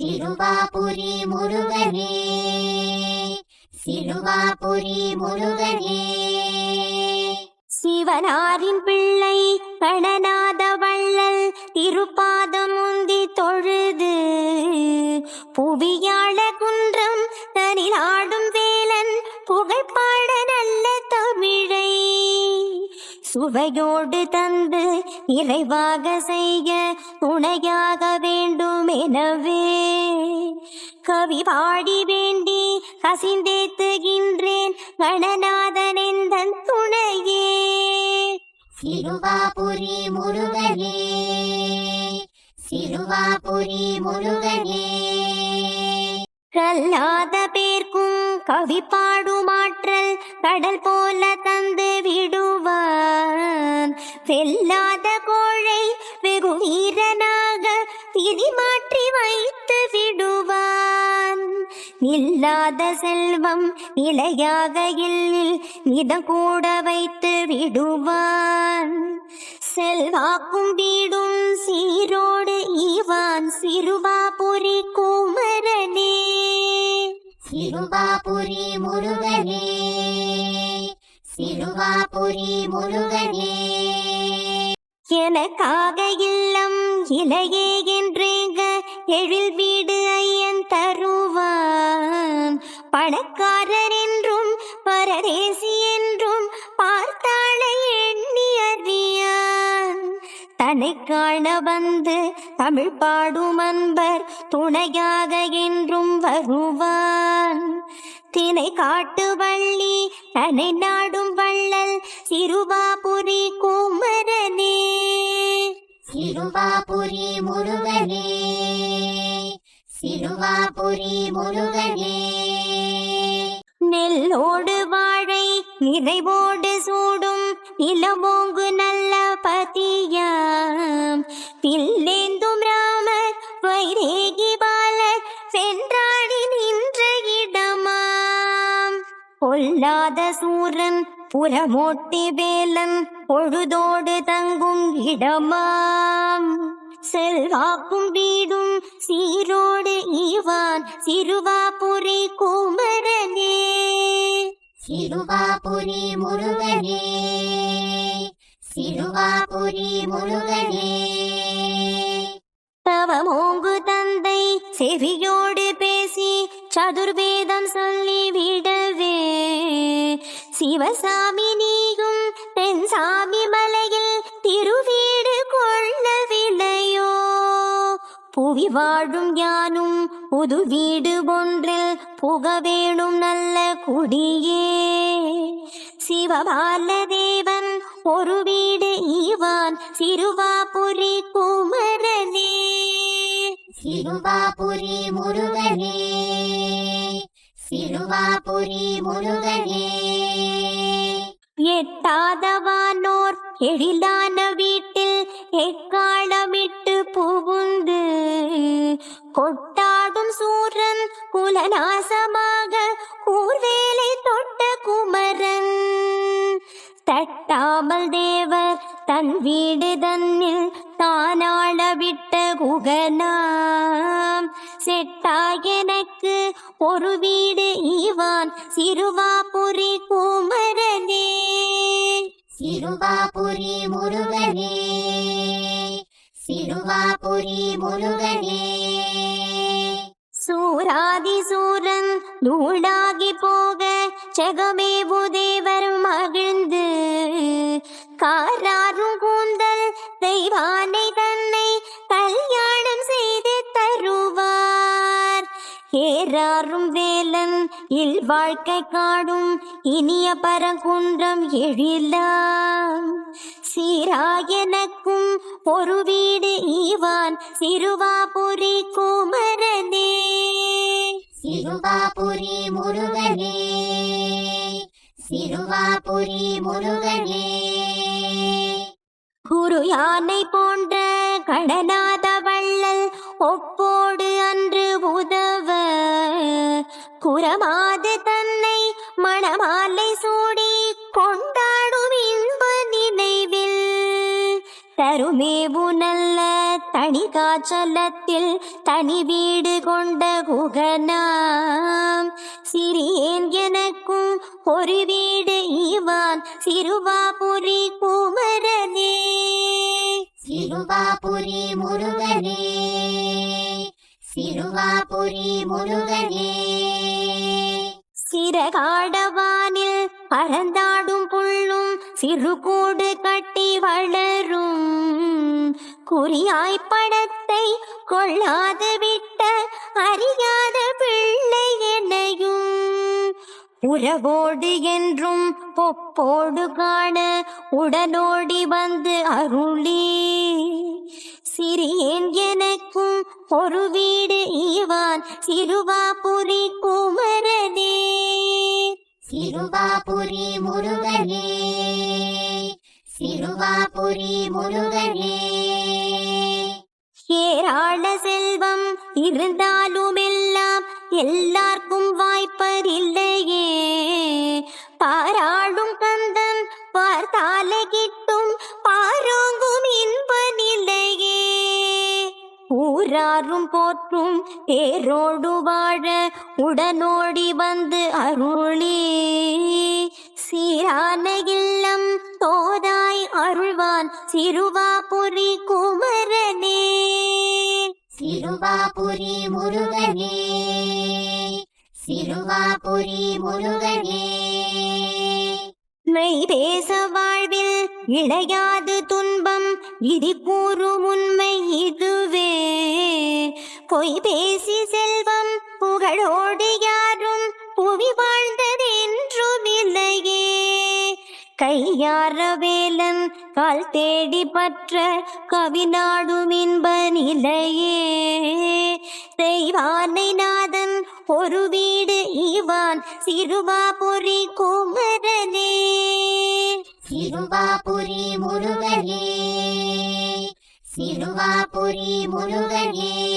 திருவாபுரி முருகனே சிறுவாபுரி முருகனே சிவனாரின் பிள்ளை கணநாத வள்ளல் திருப்பாதமுந்தி தொழுது புவியாள குன்றம் தனில் ஆடும் வேலன் புகழ்பாட நல்ல தமிழை சுவையோடு தந்து நிறைவாக செய்ய துணையாக வேண்டும் எனவே பாடி வேண்டி கசிந்தேத்துகின்றேன் கணநாதன் எந்தன் துணையே. சிறுவாபுரி முருகனே சிறுவாபுரி முருகனே. கல்லாத பேர்க்கும் கவி பாடுமாற்றல் கடல் போல தந்து விடுவான். வெல்லாத கோழை வெகு வீரனாக திரி மாற்றி வைத்து விடுவான் இல்லாத செல்வம் நிலையாக இல்லில் இதம் கூட வைத்து விடுவான். செல்வாக்கும் வீடும் சீரோடு ஈவான் சிறுவாபுரி குமரனே. சிறுவாபுரி முருகனே. சிறுவாபுரி முருகனே. எனக்காக இல்லம் இலையே என்றேங்க எழில் வீடு பணக்காரர் என்றும் பரதேசி என்றும் பார்த்தாளை எண்ணி அறியான் தன்னை காண வந்து தமிழ் பாடும் அன்பர் துணையாக என்றும் வருவான். தினை காட்டு வள்ளி தன்னை நாடும் வள்ளல் சிறுவாபுரி குமரனே. சிறுவாபுரி முருகனே. சிறுவாபுரி முருகனே. நெல்லோடு வாழை நிறைவோடு சூடும் நிலமோங்கு நல்ல பதியாம். பில்லேந்தும் ராமர் வைரேகி பாலர் சென்றாடி நின்ற இடமாம். பொல்லாத சூரன் புறமோட்டி வேலன் பொழுதோடு தங்கும் இடமாம். செல்வாக்கும் வீடும் சீரோடு ஈவான் சிறுவாபுரி கூம சிறுவாபுரி முருகனே சிறுவாபுரி முருகனே. தவமோங்கு தந்தை செவியோடு பேசி சதுர்வேதம் சொல்லி விடவே. சிவசாமி நீயும் தென்சாமி மலையில் திருவீடு கொள்ளவில்லையோ புவி வாழும் யானும் புது வீடு ஒன்றில் புக வேணும் நல்ல குடியே. சிவபால தேவன் ஒரு வீடு ஈவான் சிறுவாபுரி குமரனே. சிறுவாபுரி முருகனே. சிறுவாபுரி முருகனே. எட்டாதவானோர் எழிலான வீட்டில் எக்காலமிட்டு புகுந்து கொட்ட குலநாசமாக கூர்வேலை தொட்ட குமரன். தட்டாமல் தேவர் தன் வீடு தன்னில் தானாள விட்ட குகனாம். செட்டா எனக்கு ஒரு வீடு இவான் சிறுவாபுரி குமரனே. சிறுவாபுரி முருகனே. சிறுவாபுரி முருகனே. சூராதி சூரன் நூலாகி போக செகமேவு தேவர் மகிழ்ந்து. காராரும் கூந்தல் தெய்வானை ஏறாரும் வேலன் இல் வாழ்க்கை காடும் இனிய பரங்குன்றம் எழிலாம். சீராயனக்கும் ஒரு வீடு ஈவான் சிறுவாபுரி குமரனே. சிறுவாபுரி முருகனே. சிறுவாபுரி முருகனே. குரு யானை போன்ற கடனாத வள்ளல் ஒப்போடு குரமாது தன்னை மணமாலை சூடி கொண்டாடும் இன்ப நினைவில். தருமேவு நல்ல தனி காச்சலத்தில் தனி வீடு கொண்ட குகனாம் சிறியேன் எனக்கும் ஒரு வீடு இவான் சிறுவாபுரி குமரனே. சிறுவாபுரி முருகனே. சிறுவாபுரி முருகனே. சிறகாடவானில் பறந்தாடும் புல்லும் சிறுகூடு கட்டி வளரும். குறியாய் படத்தை கொள்ளாது விட்ட அறியாத பிள்ளை என்னையும். உறவோடு என்றும் பொப்போடு காண உடனோடி வந்து அருளே. சிறியேன் எனக்கும் ஒரு வீடு ஈவான் சிறுவாபுரி குமர சிறுவாபுரி முருகனே சிறுவாபுரி முருகனே. ஏராள செல்வம் இருந்தாலும் எல்லாம் எல்லாருக்கும் வாய்ப்பதில்லையே. பாராளும் கந்தன் பார்த்தாலே கிட்ட ஊராரும் போற்றும் பேரோடு வாழ உடனோடி வந்து அருளி. சீரான இல்லம் தோதாய் அருள்வான் சிறுவாபுரி குமரனே. சிறுவாபுரி முருகனே. சிறுவாபுரி முருகனே. உண்மை பேச வாழ்வில் இழையாது துன்பம். இடி கூறும் உண்மை இதுவே. பொய் பேசி செல்வம் புகழோடு யாரும் புவி வாழ்ந்ததென்றும் இல்லையே. கையார வேலன் கால் தேடி பற்ற கவிநாடும் இன்ப நிலையே. தெய்வானை நாதன் ஒரு வீடு இவான் சிறுவாபுரி குமரனே. சிறுவாபுரி முருகனே. சிறுவாபுரி முருகனே.